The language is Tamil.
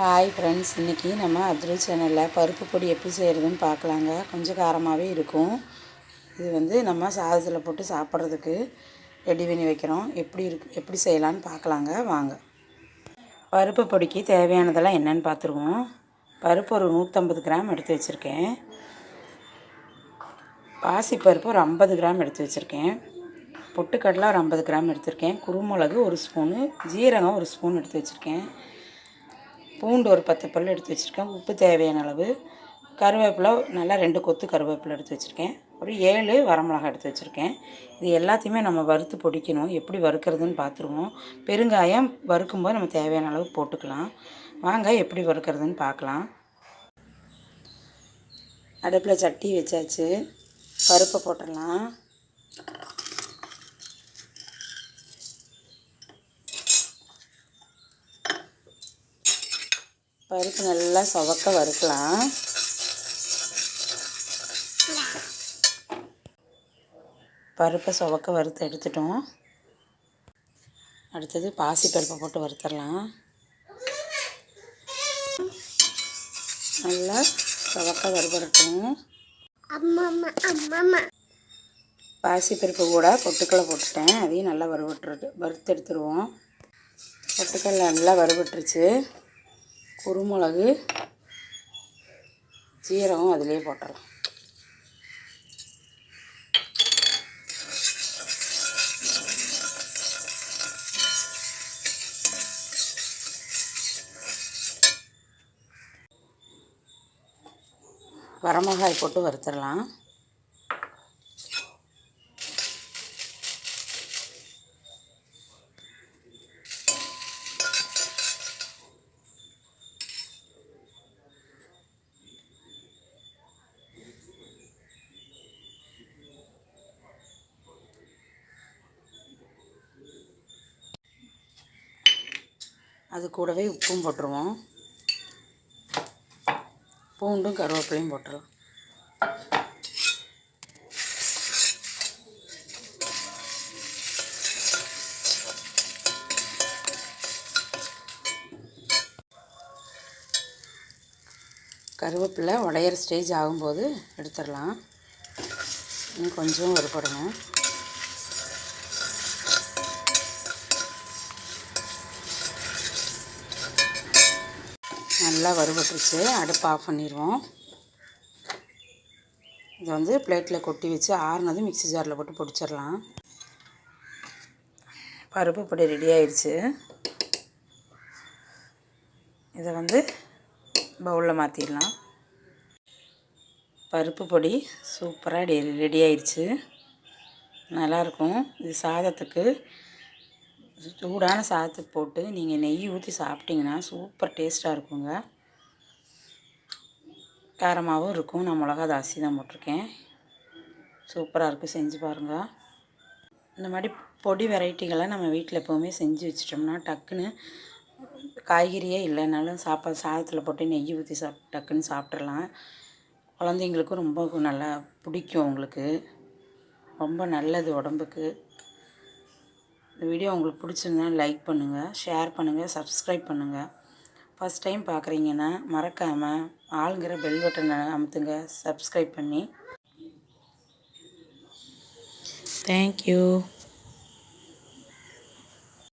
ஹாய் ஃப்ரெண்ட்ஸ் இன்றைக்கி நம்ம அத்ரு சேனலில் பருப்பு பொடி எப்படி செய்கிறதுன்னு பார்க்கலாங்க. கொஞ்சம் காரமாகவே இருக்கும். இது வந்து நம்ம சாதத்தில் போட்டு சாப்பிட்றதுக்கு ரெடி பண்ணி வைக்கிறோம். எப்படி இருக்கு எப்படி செய்யலான்னு பார்க்கலாங்க. வாங்க. பருப்பு பொடிக்கு தேவையானதெல்லாம் என்னென்னு பார்த்துருவோம். பருப்பு ஒரு நூற்றம்பது கிராம் எடுத்து வச்சுருக்கேன். பாசிப்பருப்பு ஒரு ஐம்பது கிராம் எடுத்து வச்சுருக்கேன். பொட்டுக்கடலை ஒரு ஐம்பது கிராம் எடுத்திருக்கேன். குருமிளகு ஒரு ஸ்பூனு. ஜீரகம் ஒரு ஸ்பூன் எடுத்து வச்சுருக்கேன். பூண்டு ஒரு பத்து பல் எடுத்து வச்சுருக்கேன். உப்பு தேவையான அளவு. கருவேப்பிலை நல்லா ரெண்டு கொத்து கருவேப்பிலை எடுத்து வச்சுருக்கேன். ஒரு ஏழு வரமிளகாய் எடுத்து வச்சுருக்கேன். இது எல்லாத்தையுமே நம்ம வறுத்து பொடிக்கணும். எப்படி வறுக்கிறதுன்னு பார்த்துருவோம். பெருங்காயம் வறுக்கும்போது நம்ம தேவையான அளவு போட்டுக்கலாம். வாங்க எப்படி வறுக்கிறதுன்னு பார்க்கலாம். அடுப்பில் சட்டி வச்சாச்சு. பருப்பை போட்டுடலாம். பருப்பு நல்லா சவக்க வறுக்கலாம். பருப்பை சுவக்க வறுத்து எடுத்துட்டோம். அடுத்தது பாசி பருப்பை போட்டு வறுத்துடலாம் நல்லா சவக்க வறுபடட்டும். பாசி பருப்பு கூட பொட்டுக்கடலை போட்டுட்டேன். அதையும் நல்லா வறுபட்டுரு வறுத்து எடுத்துருவோம். பொட்டுக்கடலை நல்லா வறுபட்டுருச்சு. குருமிளகு சீரகம் அதிலே போட்டுடலாம். வரமிளகாய் போட்டு வறுத்துடலாம். அது கூடவே உப்பும் போட்டுருவோம். பூண்டும் கருவேப்பிலையும் போட்டுருவோம் கருவேப்பிலை உடையிற ஸ்டேஜ் ஆகும்போது எடுத்துடலாம். இன்னும் கொஞ்சம் வறுபடணும் நல்லா வறுபட்டுருச்சு. அடுப்பு ஆஃப் பண்ணிடுவோம் இதை வந்து பிளேட்டில் கொட்டி வச்சு ஆறுனதும் மிக்ஸி ஜாரில் போட்டு பிடிச்சிடலாம். பருப்பு பொடி ரெடி ஆயிடுச்சு இதை வந்து பவுலில் மாற்றிடலாம் பருப்பு பொடி சூப்பராக ரெடி ஆயிடுச்சு நல்லாயிருக்கும் இது சாதத்துக்கு சூடான சாதத்துக்கு போட்டு நீங்கள் நெய் ஊற்றி சாப்பிட்டிங்கன்னா சூப்பர் டேஸ்ட்டாக இருக்குங்க. காரமாகவும் இருக்கும். நான் மிளகா தாசி தான் போட்டிருக்கேன். சூப்பராக இருக்கும். செஞ்சு பாருங்கள் இந்த மாதிரி பொடி வெரைட்டிகளை நம்ம வீட்டில் எப்போவுமே செஞ்சு வச்சிட்டோம்னா டக்குன்னு காய்கறியே இல்லைனாலும் சாப்பாடு சாதத்தில் போட்டு நெய் ஊற்றி சாப் டக்குன்னு சாப்பிட்றலாம் குழந்தைங்களுக்கும் ரொம்ப நல்லா பிடிக்கும் உங்களுக்கு. ரொம்ப நல்லது உடம்புக்கு. இந்த வீடியோ உங்களுக்கு பிடிச்சிருந்தா லைக் பண்ணுங்கள் ஷேர் பண்ணுங்கள் சப்ஸ்கிரைப் பண்ணுங்கள் ஃபஸ்ட் டைம் பார்க்குறீங்கன்னா மறக்காமல் ஆளுங்கிற பெல் பட்டனை அமுத்துங்க சப்ஸ்கிரைப் பண்ணி. தேங்க்யூ